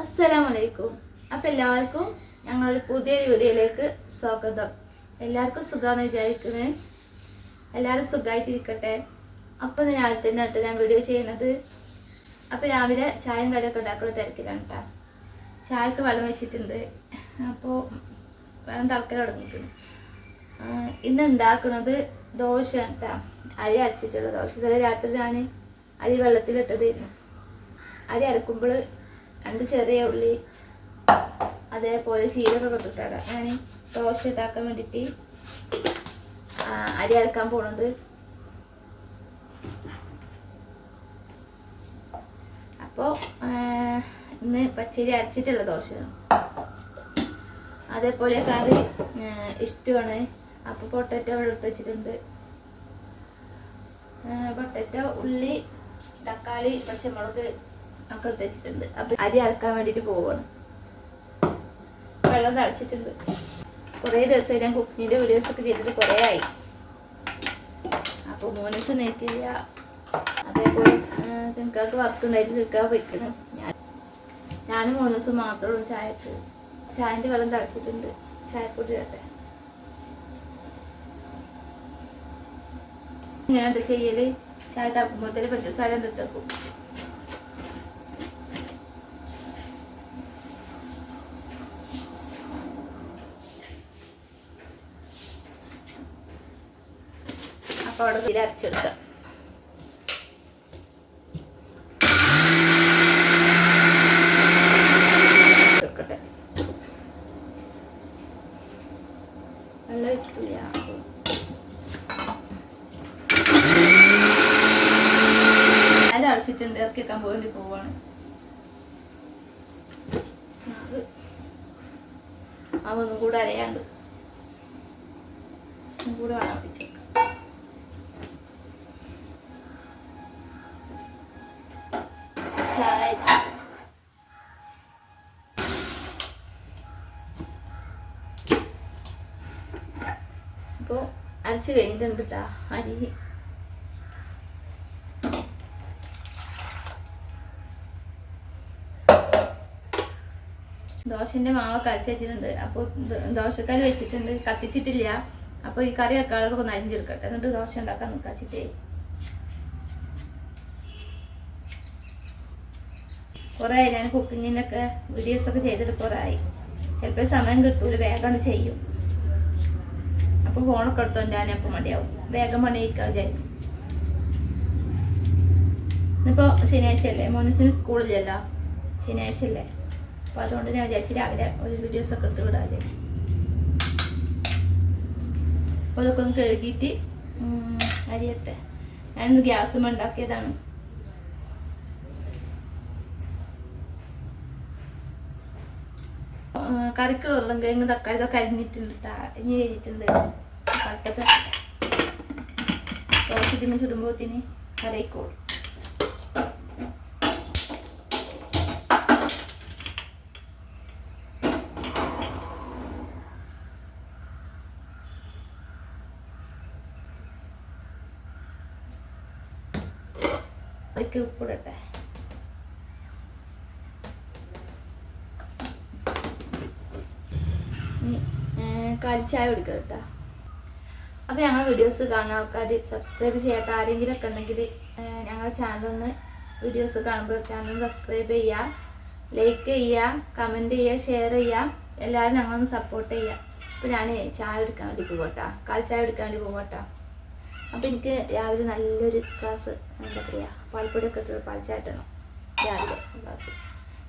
അസ്സലാമലൈക്കും. അപ്പം എല്ലാവർക്കും ഞങ്ങളുടെ പുതിയ വീഡിയോയിലേക്ക് സ്വാഗതം. എല്ലാവർക്കും സുഖമാണെന്ന് വിചാരിക്കുന്നത് എല്ലാവരും സുഖമായിട്ടിരിക്കട്ടെ അപ്പം രാവിലെ തന്നെ കേട്ടോ ഞാൻ വീഡിയോ ചെയ്യുന്നത് അപ്പം രാവിലെ ചായയും കടയൊക്കെ ഉണ്ടാക്കുന്ന തിരക്കിലാണ് കേട്ടോ ചായക്ക് വെള്ളം വെച്ചിട്ടുണ്ട്. അപ്പോൾ വെള്ളം തിളക്കൽ തുടങ്ങിയിട്ടുണ്ട് ഇന്ന് ഉണ്ടാക്കുന്നത് ദോശയാണ് കേട്ടോ അരി അരച്ചിട്ടുള്ള ദോശ. രാത്രി ഞാൻ അരി വെള്ളത്തിലിട്ടതായിരുന്നു. അരി അരക്കുമ്പോൾ രണ്ട് ചെറിയ ഉള്ളി അതേപോലെ ചീരൊക്കെ ഇട്ടിട്ടാണ് ഞാൻ ദോശ ഇതാക്കാൻ വേണ്ടിയിട്ട് അരി അരക്കാൻ പോണത്. അപ്പോൾ ഇന്ന് പച്ചരി അരച്ചിട്ടുള്ള ദോശ അതേപോലെ കറി ഇഷ്ടമാണ്. അപ്പോൾ പൊട്ടറ്റോ എടുത്ത് വെച്ചിട്ടുണ്ട്. പൊട്ടറ്റോ ഉള്ളി തക്കാളി പച്ചമുളക് ഒക്കെ എടുത്ത് വെച്ചിട്ടുണ്ട്. അപ്പം അരി അരക്കാൻ വേണ്ടിട്ട് പോവാണ്. വെള്ളം തളിച്ചിട്ടുണ്ട്. കുറേ ദിവസമായി ഞാൻ കുക്കിങ്ങിന്റെ വീഡിയോസ് ഒക്കെ ചെയ്തിട്ട് കുറേ ആയി. അപ്പോൾ മൂന്ന് ദിവസം നേറ്റില്ല അതേപോലെ സിംക്കാക്ക് വർക്ക് ഉണ്ടായിട്ട് സിംക്കാ പോയിക്കണം. ഞാൻ ഞാനും മൂന്ന് ദിവസം മാത്രമേ ഉള്ളൂ ചായക്ക്. ചായന്റെ വെള്ളം തളിച്ചിട്ടുണ്ട്. ചായപ്പൊടി തട്ടെ ഇങ്ങനെ ചെയ്യൽ. ചായ തറക്കുമ്പോഴത്തേക്ക് പഞ്ചസാര ഇട്ടേക്കും അപ്പൊ അവിടെ ഇതിൽ അരച്ചെടുക്കാം. എടുക്കട്ടെ വെള്ളം വെച്ചിട്ടില്ല അത് അടച്ചിട്ടുണ്ട് ഇറക്കി വെക്കാൻ വേണ്ടി പോവാണ്. ഒന്നും കൂടെ അരയാണ്ട്. കൂടെ വെള്ളം അരച്ച് കഴിഞ്ഞിട്ടുണ്ട് അരി. ദോശന്റെ മാവൊക്കെ അരച്ച് വെച്ചിട്ടുണ്ട്. അപ്പോൾ ദോശക്കല്ല് വെച്ചിട്ടുണ്ട്. കത്തിച്ചിട്ടില്ല. അപ്പോൾ ഈ കറി വെക്കാളൊക്കെ ഒന്ന് അരിഞ്ഞെടുക്കട്ടെ എന്നിട്ട് ദോശ ഉണ്ടാക്കാൻ നിൽക്കാച്ചിട്ടേ കുറേ ഞാൻ കുക്കിങ്ങിനൊക്കെ വീഡിയോസ് ഒക്കെ ചെയ്തിട്ട് കുറേ ആയി. ചിലപ്പോൾ സമയം കിട്ടൂല. വേഗം ചെയ്യും. അപ്പോൾ ഫോണൊക്കെ എടുത്തോ അപ്പൊ മടിയാവും. വേഗം പണിയിക്കാൻ വിചാരിക്കും. ഇന്നിപ്പോൾ ശനിയാഴ്ച അല്ലേ മോനസിന് സ്കൂളില്ലല്ലോ. ശനിയാഴ്ച അല്ലേ അപ്പോൾ അതുകൊണ്ട് ഞാൻ വിചാരിച്ചു രാവിലെ ഒരു വീഡിയോസ് ഒക്കെ എടുത്ത് വിടാതെ അപ്പൊ അതൊക്കെ ഒന്ന് കഴുകിയിട്ട് അരിയട്ടെ. ഞാനിന്ന് ഗ്യാസും ഉണ്ടാക്കിയതാണ്. ആ, കറിക്ക് ഉരുളങ്കിഴങ്ങ് തക്കാളി ഇതൊക്കെ അരിഞ്ഞിട്ടുണ്ട് ട്ടാ. അരിഞ്ഞ് കഴിഞ്ഞിട്ടുണ്ട് പട്ടത്തെ തിമ്മ ചുടുമ്പോത്തിന് കറിക്കോളും ഉപ്പിടട്ടെ. ഏ, കാലി ചായ കുടിക്കാം കേട്ടോ അപ്പോൾ ഞങ്ങൾ വീഡിയോസ് കാണുന്ന ആൾക്കാർ സബ്സ്ക്രൈബ് ചെയ്യാത്ത ആരെങ്കിലും ഒക്കെ ഉണ്ടെങ്കിൽ ഞങ്ങളുടെ ചാനലൊന്ന് വീഡിയോസ് കാണുമ്പോൾ ചാനൽ സബ്സ്ക്രൈബ് ചെയ്യുക ലൈക്ക് ചെയ്യുക കമന്റ് ചെയ്യുക ഷെയർ ചെയ്യുക എല്ലാവരും ഞങ്ങളൊന്ന് സപ്പോർട്ട് ചെയ്യുക അപ്പോൾ ഞാൻ ചായ എടുക്കാൻ വേണ്ടി പോകട്ടോ കാൽ ചായ എടുക്കാൻ വേണ്ടി പോകട്ടോ അപ്പോൾ എനിക്ക് രാവിലെ നല്ലൊരു ക്ലാസ് എന്താ പറയുക പാൽപ്പൊടിയൊക്കെ ഇട്ടൊരു പാൽ ചായ ഇട്ടണം രാവിലെ ഗ്ലാസ്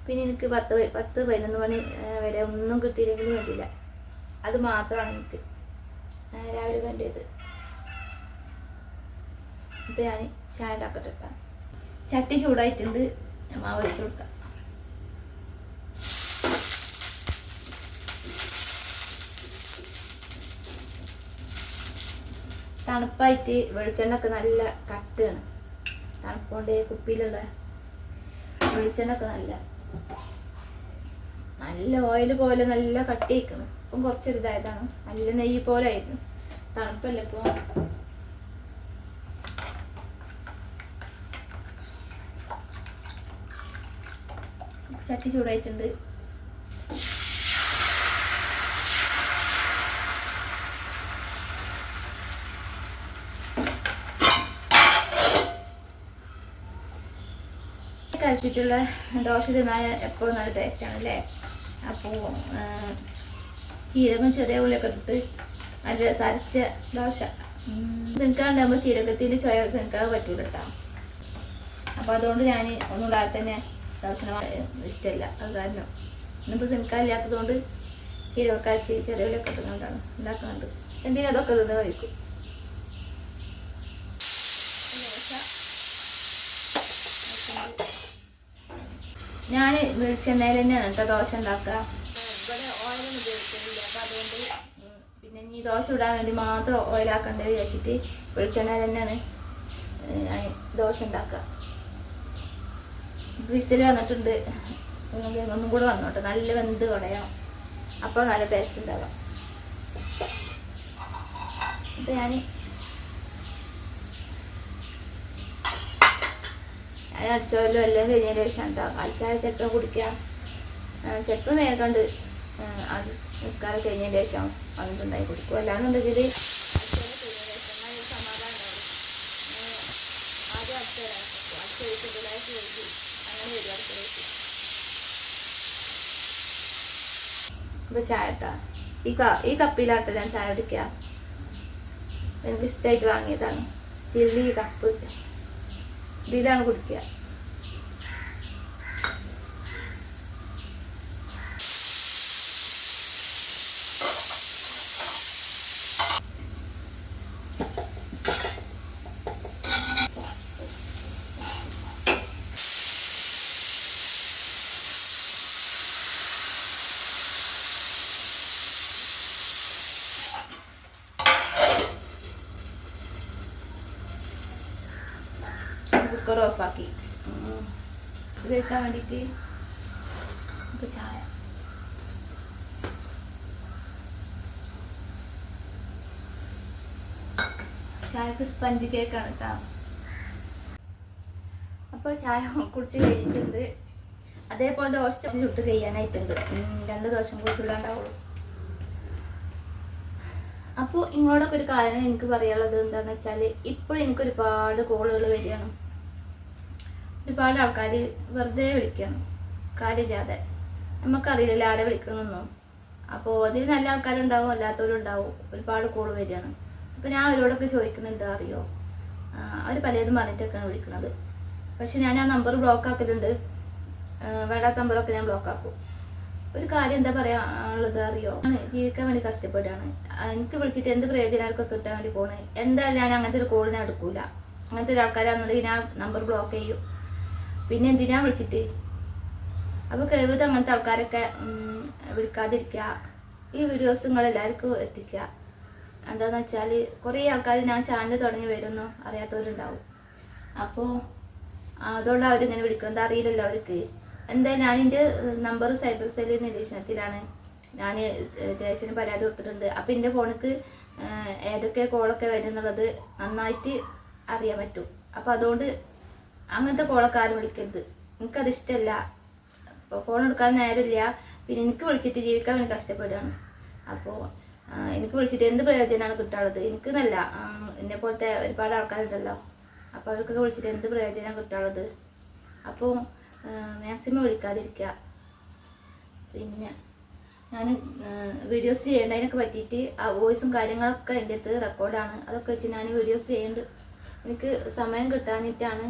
പിന്നെ എനിക്ക് പത്ത് പത്ത് പതിനൊന്ന് മണി വരെ ഒന്നും കിട്ടിയില്ലെങ്കിലും വേണ്ടിയില്ല. അത് മാത്രമാണ് എനിക്ക്. രാവിലെ വേണ്ടിയത് അപ്പം ഞാൻ ചായ ഉണ്ടാക്കട്ടെ കേട്ടോ. ചട്ടി ചൂടായിട്ടുണ്ട്. ഞാൻ മാവ് വെച്ച് കൊടുക്കാം. തണുപ്പായിട്ട് വെളിച്ചെണ്ണ ഒക്കെ നല്ല കട്ടാണ് തണുപ്പോണ്ട് കുപ്പിയിലുള്ള വെളിച്ചെണ്ണ ഒക്കെ നല്ല നല്ല ഓയിൽ പോലെ നല്ല കട്ടി വയ്ക്കണം ഇപ്പം കുറച്ചൊരു ഇതായതാണ് നല്ല നെയ്യ് പോലെ ആയിരുന്നു തണുപ്പല്ലേ ഇപ്പോൾ ചട്ടി ചൂടായിട്ടുണ്ട്. കഴിച്ചിട്ടുള്ള ദോശ തിന്നാൽ എപ്പോഴും നല്ല ടേസ്റ്റാണ് അല്ലേ അപ്പോൾ ചീരകം ചെറിയ ഉള്ളിയൊക്കെ ഇട്ടിട്ട് നല്ല സരച്ച ദോശ. തിനക്കാണ്ടാകുമ്പോൾ ചീരകത്തിന്റെ ചോയ തിനക്കാൻ പറ്റൂല കേട്ടോ അപ്പോൾ അതുകൊണ്ട് ഞാൻ ഒന്നും ഇടാതെ തന്നെ ദോശ ഇഷ്ടമല്ല അത് കാരണം. ഇന്നിപ്പോൾ തിനക്കാനില്ലാത്തത് കൊണ്ട് ചീരകമൊക്കെ അരച്ച് ചെറിയ ഉള്ളിയൊക്കെ ഇട്ടുകൊണ്ടാണ് ഉണ്ടാക്കുന്നുണ്ട് എന്തെങ്കിലും അതൊക്കെ ഇടുന്നത് കഴിക്കും ഞാൻ വെളിച്ചെണ്ണയിൽ തന്നെയാണ് കേട്ടോ ദോശ ഉണ്ടാക്കുക ഇവിടെ ഓയിലൊന്നും ഉപയോഗിക്കുന്നില്ല അപ്പം അതുകൊണ്ട് ഉം, പിന്നെ ഈ ദോശ ഇടാൻ വേണ്ടി മാത്രം ഓയിലാക്കണ്ടേ വിചാരിച്ചിട്ട് വെളിച്ചെണ്ണ തന്നെയാണ് ദോശ ഉണ്ടാക്കുക. വിസിൽ വന്നിട്ടുണ്ട്. ഒന്നും കൂടെ വന്നോട്ടെ. നല്ല വെന്ത് കളയണം അപ്പോൾ നല്ല ടേസ്റ്റ് ഉണ്ടാവാം അപ്പം ഞാൻ ഞാൻ അടിച്ചോലും എല്ലാം കഴിഞ്ഞതിന് ശേഷം കേട്ടോ അടിച്ചാൽ ചിലപ്പോൾ കുടിക്കാം ചിലപ്പോൾ വേഗണ്ട് അത് നിസ്കാരം കഴിഞ്ഞതിന് ശേഷം വന്നിട്ടുണ്ടായി കൊടുക്കും. അല്ലാന്നുണ്ടെങ്കിൽ ഇപ്പൊ ചായ ഇട്ടാ. ഈ ഈ കപ്പിലാട്ടെ ഞാൻ ചായ കുടിക്കുക എനിക്ക് ഇഷ്ടമായിട്ട് വാങ്ങിയതാണ്. Chilli cup. ഇതിലാണ് കുടിക്കുക. ഇത് കഴിക്കാൻ വേണ്ടിയിട്ട് നമുക്ക് ചായ. ചായക്ക് സ്പഞ്ച് കേക്കാണ് കേട്ടോ അപ്പോൾ ചായ കുടിച്ച് കഴിഞ്ഞിട്ടുണ്ട്. അതേപോലെ ദോശ ചുട്ട് കഴിയാനായിട്ടുണ്ട്. രണ്ട് ദോശം കൂടി അപ്പോൾ ഇങ്ങോട്ടൊക്കെ ഒരു കാര്യം എനിക്ക് പറയാനുള്ളത് എന്താണെന്ന് വെച്ചാൽ ഇപ്പോൾ എനിക്കൊരുപാട് കോളുകൾ വരികയാണ്. ഒരുപാട് ആൾക്കാർ വെറുതെ വിളിക്കണം. കാര്യമില്ലാതെ. നമുക്കറിയില്ല ആരെ വിളിക്കണമെന്നൊന്നും അപ്പോൾ അതിൽ നല്ല ആൾക്കാരുണ്ടാവും അല്ലാത്തവരും ഉണ്ടാവും. ഒരുപാട് കോൾ വരികയാണ്. അപ്പോൾ ഞാൻ അവരോടൊക്കെ ചോദിക്കുന്നത് എന്താ അറിയോ? അവർ പലതും പറഞ്ഞിട്ടൊക്കെയാണ് വിളിക്കുന്നത്. പക്ഷെ ഞാൻ ആ നമ്പർ ബ്ലോക്ക് ആക്കലുണ്ട്. വേണ്ടാത്ത നമ്പറൊക്കെ ഞാൻ ബ്ലോക്ക് ആക്കും. ഒരു കാര്യം എന്താ പറയാനുള്ളത് അറിയോ? ജീവിക്കാൻ വേണ്ടി കഷ്ടപ്പെടുകയാണ്. എനിക്ക് വിളിച്ചിട്ട് എന്ത് പ്രയോജനമൊക്കെ കിട്ടാൻ വേണ്ടി പോണ്? എന്തായാലും ഞാൻ അങ്ങനത്തെ ഒരു കോളിനെ എടുക്കൂല. അങ്ങനത്തെ ഒരു ആൾക്കാരാണെന്നുണ്ടെങ്കിൽ ഞാൻ നമ്പർ ബ്ലോക്ക് ചെയ്യും. പിന്നെ എന്തിനാ വിളിച്ചിട്ട്? അപ്പോൾ കഴിവത് അങ്ങനത്തെ ആൾക്കാരൊക്കെ വിളിക്കാതിരിക്ക ഈ വീഡിയോസ് നിങ്ങൾ എല്ലാവർക്കും എത്തിക്കുക. എന്താന്ന് വെച്ചാൽ കുറേ ആൾക്കാർ ഞാൻ ചാനൽ തുടങ്ങി വരുമെന്നോ അറിയാത്തവരുണ്ടാവും. അപ്പോൾ അതുകൊണ്ട് അവരിങ്ങനെ വിളിക്കുന്നത് അറിയില്ലല്ലോ അവർക്ക്. എന്താ ഞാൻ നമ്പർ സൈബർ സെല്ലിൽ നിരീക്ഷണത്തിലാണ്. ഞാൻ ദേശത്തിന് പരാതി കൊടുത്തിട്ടുണ്ട്. അപ്പം എന്റെ ഫോണിക്ക് ഏതൊക്കെ കോളൊക്കെ വരുന്നുള്ളത് നന്നായിട്ട് അറിയാൻ പറ്റും. അപ്പോൾ അതുകൊണ്ട് അങ്ങനത്തെ കോളൊക്കെ ആരും വിളിക്കരുത്. എനിക്കത് ഇഷ്ടമല്ല അപ്പോൾ ഫോൺ എടുക്കാൻ നേരമില്ല. പിന്നെ എനിക്ക് വിളിച്ചിട്ട് ജീവിക്കാൻ വേണ്ടി കഷ്ടപ്പെടുകയാണ്. അപ്പോൾ എനിക്ക് വിളിച്ചിട്ട് എന്ത് പ്രയോജനമാണ് കിട്ടാനുള്ളത്? എനിക്ക് നല്ല എന്നെ പോലത്തെ ഒരുപാട് ആൾക്കാരുണ്ടല്ലോ. അപ്പോൾ അവർക്കൊക്കെ വിളിച്ചിട്ട് എന്ത് പ്രയോജനമാണ് കിട്ടാനുള്ളത്? അപ്പോൾ മാക്സിമം വിളിക്കാതിരിക്കുക. പിന്നെ ഞാൻ വീഡിയോസ് ചെയ്യേണ്ടതിനൊക്കെ പറ്റിയിട്ട് ആ വോയിസും കാര്യങ്ങളൊക്കെ എന്റെ അടുത്ത് റെക്കോർഡാണ് അതൊക്കെ വെച്ച് ഞാൻ വീഡിയോസ് ചെയ്യേണ്ടത് എനിക്ക് സമയം കിട്ടാനിട്ടാണ്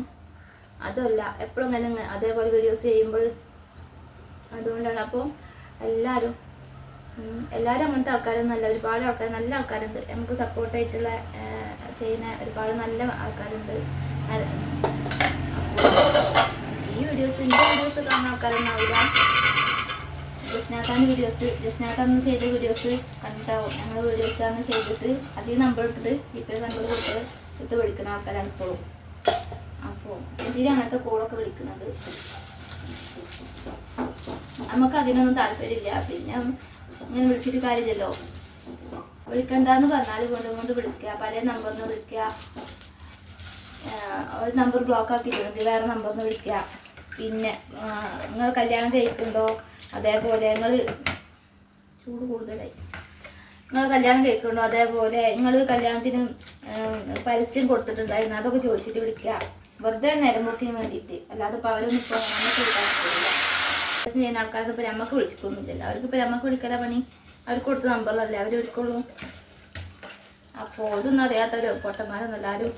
അതല്ല എപ്പോഴും ഇങ്ങനെ ഇങ്ങ- അതേപോലെ വീഡിയോസ് ചെയ്യുമ്പോൾ അതുകൊണ്ടാണ്. അപ്പോൾ എല്ലാവരും എല്ലാവരും അങ്ങനത്തെ ആൾക്കാരൊന്നുമല്ല ഒരുപാട് ആൾക്കാർ നല്ല ആൾക്കാരുണ്ട്. നമുക്ക് സപ്പോർട്ടായിട്ടുള്ള ചെയ്യുന്ന ഒരുപാട് നല്ല ആൾക്കാരുണ്ട്. ഈ വീഡിയോസ് എന്റെ വീഡിയോസ് കാണുന്ന ആൾക്കാരൊന്നും ആവില്ല വീഡിയോസ് ജസ്നാക്കാന്ന് ചെയ്ത വീഡിയോസ് കണ്ടാവും. ഞങ്ങൾ വീഡിയോസ് ആണ് ചെയ്തിട്ട് അതീ നമ്പർ എടുത്തിട്ട് പേ നമ്പർ കൊടുത്ത് ഇത് വിളിക്കുന്ന ആൾക്കാരാണ് ഇപ്പോഴും അപ്പോൾ എന്തിനാണ് അങ്ങനത്തെ കോളൊക്കെ വിളിക്കുന്നത് നമുക്ക് അതിനൊന്നും താല്പര്യമില്ല. പിന്നെ ഇങ്ങനെ വിളിച്ചിട്ട് കാര്യമില്ലല്ലോ. വിളിക്കണ്ടെന്ന് പറഞ്ഞാൽ വീണ്ടും കൊണ്ട് വിളിക്കുക. പല നമ്പറിൽ നിന്ന് വിളിക്കുക ഒരു നമ്പർ ബ്ലോക്ക് ആക്കിയിട്ടുണ്ടെങ്കിൽ വേറെ നമ്പറിൽ നിന്ന് വിളിക്കുക. പിന്നെ നിങ്ങൾ കല്യാണം കഴിക്കുന്നുണ്ടോ? അതേപോലെ നിങ്ങൾ ചൂട് കൂടുതലായി. നിങ്ങൾ കല്യാണം കഴിക്കുന്നുണ്ടോ? അതേപോലെ നിങ്ങൾ കല്യാണത്തിന് പരസ്യം കൊടുത്തിട്ടുണ്ടായിരുന്നു. അതൊക്കെ ചോദിച്ചിട്ട് വിളിക്കുക. വെറുതെ നേരം പോക്കിന് വേണ്ടിയിട്ട്. അല്ലാതെ ഇപ്പോൾ അവരൊന്നും ഇപ്പോൾ നമുക്ക് വിളിക്കാൻ ചെയ്യുന്ന ആൾക്കാർക്ക് ഇപ്പോൾ നമുക്ക് വിളിച്ചിട്ടൊന്നുമില്ല അവർക്ക് ഇപ്പോൾ നമുക്ക് വിളിക്കല പണി അവർക്ക് കൊടുത്ത നമ്പറിലല്ലേ അവർ വിളിക്കുള്ളൂ. അപ്പോൾ ഇതൊന്നും അറിയാത്തൊരു പൊട്ടന്മാരൊന്നും ആരും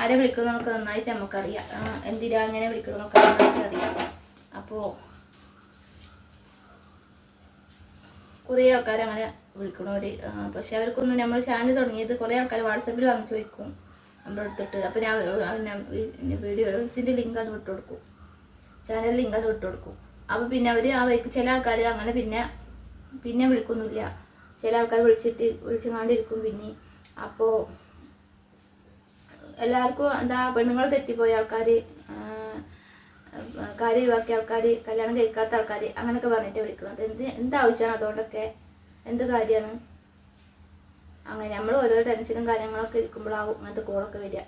ആരെ വിളിക്കുന്നതൊക്കെ നന്നായിട്ട് നമുക്കറിയാം. എന്തിനാ അങ്ങനെ വിളിക്കുന്നതൊക്കെ നന്നായിട്ട് അറിയാം. അപ്പോൾ കുറേ ആൾക്കാർ അങ്ങനെ വിളിക്കണവർ പക്ഷെ അവർക്കൊന്നും നമ്മൾ ചാനൽ തുടങ്ങിയത് കുറേ ആൾക്കാർ വാട്സപ്പിൽ വന്ന് ചോദിക്കും. നമ്മുടെ അടുത്തിട്ട് അപ്പോൾ ഞാൻ പിന്നെ വീഡിയോസിന്റെ ലിങ്ക് അത് വിട്ടു കൊടുക്കും. ചാനൽ ലിങ്ക് അത് വിട്ടു കൊടുക്കും. അപ്പോൾ പിന്നെ അവർ ആ വഴിക്ക് ചില ആൾക്കാർ അങ്ങനെ പിന്നെ പിന്നെ വിളിക്കൊന്നുമില്ല. ചില ആൾക്കാർ വിളിച്ചിട്ട് വിളിച്ചുകൊണ്ടിരിക്കും പിന്നെ. അപ്പോൾ എല്ലാവർക്കും എന്താ പെണ്ണുങ്ങൾ തെറ്റിപ്പോയ ആൾക്കാർ കാര്യം ഒഴിവാക്കിയ ആൾക്കാർ കല്യാണം കഴിക്കാത്ത ആൾക്കാർ അങ്ങനെയൊക്കെ പറഞ്ഞിട്ട് വിളിക്കണം എന്ത് എന്താവശ്യമാണ് അതുകൊണ്ടൊക്കെ? എന്ത് കാര്യമാണ്? അങ്ങനെ നമ്മൾ ഓരോ ടെൻഷനും കാര്യങ്ങളൊക്കെ ഇരിക്കുമ്പോഴാവും അങ്ങനത്തെ കോളൊക്കെ വരിക.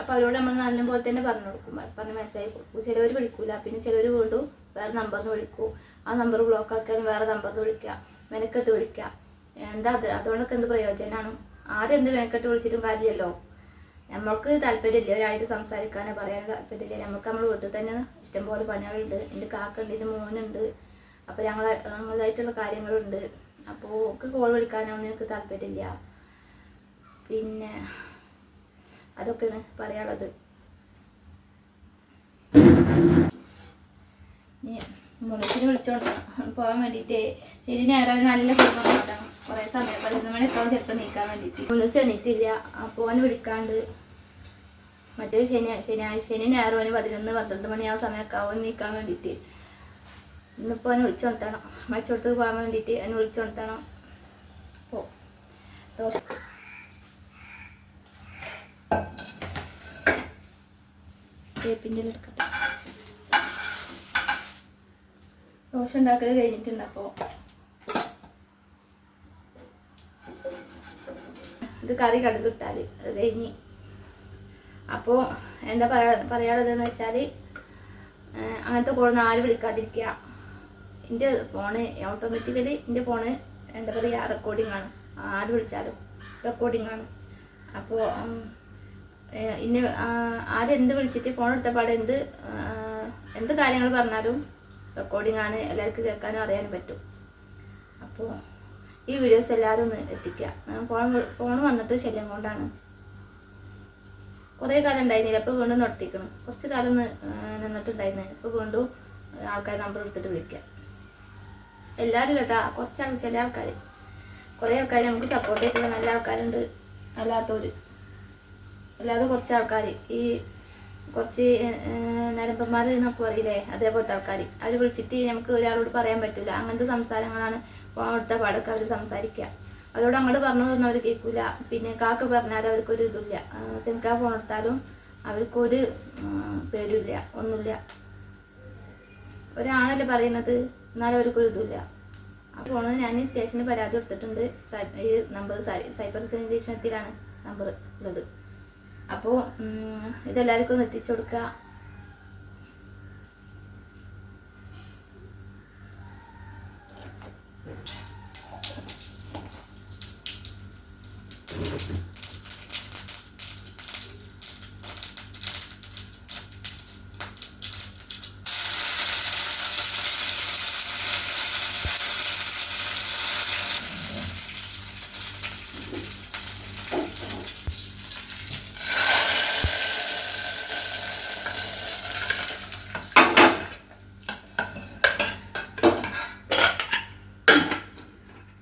അപ്പോൾ അവരോട് നമ്മൾ നല്ല പോലെ തന്നെ പറഞ്ഞു കൊടുക്കും. പറഞ്ഞ് മെസ്സേജ് കൊടുക്കും. ചിലവർ വിളിക്കൂല. പിന്നെ ചിലവർ വീണ്ടും വേറെ നമ്പറിന് വിളിക്കും. ആ നമ്പർ ബ്ലോക്ക് ആക്കിയാലും വേറെ നമ്പറിൽ വിളിക്കുക. മെനക്കെട്ട് വിളിക്കുക. എന്താ അത്? അതുകൊണ്ടൊക്കെ എന്ത് പ്രയോജനമാണ് ആരും ആരെന്ത് മെനക്കെട്ട് വിളിച്ചിട്ടും കാര്യമല്ലോ നമ്മൾക്ക് താല്പര്യമില്ല. ഒരാളായിട്ട് സംസാരിക്കാനോ പറയാനോ താല്പര്യമില്ല. നമുക്ക് നമ്മൾ വീട്ടിൽ തന്നെ ഇഷ്ടംപോലെ പണികളുണ്ട്. എന്റെ കാക്കുണ്ട് എന്റെ മോനുണ്ട്. അപ്പോൾ ഞങ്ങളെ ഞങ്ങളതായിട്ടുള്ള കാര്യങ്ങളുണ്ട്. അപ്പോൾ ഒക്കെ കോൾ വിളിക്കാനോ ഒന്നും എനിക്ക് താല്പര്യമില്ല. പിന്നെ അതൊക്കെയാണ് പറയാനുള്ളത്. മുളച്ചിന് വിളിച്ചോണ്ട് പോവാൻ വേണ്ടിയിട്ട് ശരി നേരം നല്ല സുഖം കിട്ടണം കുറേ സമയം പതിനൊന്ന് മണിക്കാവും ചിലപ്പോൾ നീക്കാൻ മുളച്ച് എണീറ്റില്ല അപ്പോൾ അവന് വിളിക്കാണ്ട്. മറ്റേ ശനി ശനിയാഴ്ച ശനി ഞായറും പതിനൊന്ന് പന്ത്രണ്ട് മണി ആ സമയമൊക്കെ ആവും നീക്കാൻ വേണ്ടിയിട്ട് ഇന്നിപ്പോൾ അവനെ വിളിച്ചോണ്ടണം മരിച്ചോടത്ത് പോകാൻ വേണ്ടിയിട്ട് വിളിച്ചു വിളിച്ചോണ്ടണം ഓ ദോശ വേപ്പിന്റെ എടുക്കട്ടെ ദോശ ഉണ്ടാക്കൽ കഴിഞ്ഞിട്ടുണ്ട് അപ്പോൾ ഇത് കറി കടുക് ഇട്ടാൽ അത് കഴിഞ്ഞ്. അപ്പോൾ എന്താ പറയാ പറയാനുള്ളതെന്ന് വെച്ചാൽ അങ്ങനത്തെ കോളൊന്നും ആരും വിളിക്കാതിരിക്കുക. എന്റെ ഫോണ് ഓട്ടോമാറ്റിക്കലി എന്റെ ഫോണ് എന്താ പറയുക റെക്കോർഡിംഗ് ആണ്. ആര് വിളിച്ചാലും റെക്കോർഡിംഗ് ആണ്. അപ്പോൾ ഇന്ന് ആരെന്ത് വിളിച്ചിട്ട് ഫോൺ എടുത്ത പാടെ എന്ത് എന്ത് കാര്യങ്ങൾ പറഞ്ഞാലും റെക്കോർഡിംഗ് ആണ് എല്ലാവർക്കും കേൾക്കാനും അറിയാനും പറ്റും. അപ്പോൾ ഈ വീഡിയോസ് എല്ലാവരും ഒന്ന് എത്തിക്കുക. ഫോൺ ഫോൺ വന്നിട്ട് ശല്യം കൊണ്ടാണ്. കുറേ കാലം ഉണ്ടായിരുന്നില്ല ഇപ്പോൾ വീണ്ടും നടത്തിക്കണം കുറച്ച് കാലം നിന്നിട്ടുണ്ടായിരുന്നു. ഇപ്പോൾ വീണ്ടും ആൾക്കാർ നമ്പർ എടുത്തിട്ട് വിളിക്കാം എല്ലാവരും കേട്ടാ കുറച്ചാൾ ചില ആൾക്കാർ കുറേ ആൾക്കാർ നമുക്ക് സപ്പോർട്ട് ചെയ്തിട്ടുള്ള നല്ല ആൾക്കാരുണ്ട്. അല്ലാത്തവർ അല്ലാതെ കുറച്ച് ആൾക്കാർ ഈ കുറച്ച് നരമ്പന്മാർ എന്നൊക്കെ പറയില്ലേ? അതേപോലത്തെ ആൾക്കാർ അവർ വിളിച്ചിട്ട് നമുക്ക് ഒരാളോട് പറയാൻ പറ്റില്ല അങ്ങനത്തെ സംസാരങ്ങളാണ് ഫോൺ എടുത്ത പാടൊക്കെ അവർ സംസാരിക്കുക അവരോട് അങ്ങോട്ട് പറഞ്ഞതൊന്നും അവർ കേൾക്കില്ല പിന്നെ കാക്ക പറഞ്ഞാലും അവർക്കൊരു ഇതില്ല. സിംകാ ഫോൺ എടുത്താലും അവർക്കൊരു പേരില്ല ഒന്നുമില്ല ഒരാണല്ലേ പറയുന്നത് എന്നാലും അവർക്കൊരു ഇതില്ല. ഫോണ് ഞാൻ സ്റ്റേഷനിൽ പരാതി കൊടുത്തിട്ടുണ്ട്. ഈ നമ്പർ സൈബർ സെന്റേഷനത്തിലാണ് നമ്പർ ഉള്ളത്. അപ്പോൾ ഇതെല്ലാവർക്കും ഒന്ന് എത്തിച്ചു കൊടുക്കുക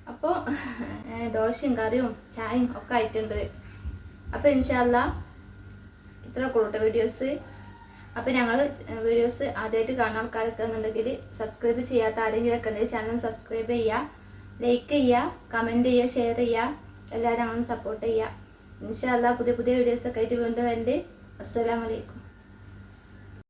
അപ്പോൾ ദോശയും കറിയും ചായയും ഒക്കെ ആയിട്ടുണ്ട്. അപ്പോൾ ഇൻഷാല്ല ഇത്ര കൂട്ടോ വീഡിയോസ് അപ്പോൾ ഞങ്ങൾ വീഡിയോസ് ആദ്യമായിട്ട് കാണുന്ന ആൾക്കാരൊക്കെ എന്നുണ്ടെങ്കിൽ സബ്സ്ക്രൈബ് ചെയ്യാത്ത ആരെങ്കിലും ഒക്കെ ഉണ്ടെങ്കിൽ ചാനൽ സബ്സ്ക്രൈബ് ചെയ്യുക ലൈക്ക് ചെയ്യുക കമന്റ് ചെയ്യുക ഷെയർ ചെയ്യുക എല്ലാവരും അങ്ങനെ സപ്പോർട്ട് ചെയ്യുക ഇൻഷാല്ല പുതിയ പുതിയ വീഡിയോസൊക്കെ ആയിട്ട് വീണ്ടും വരണ്ട്. അസ്സലാമലൈക്കും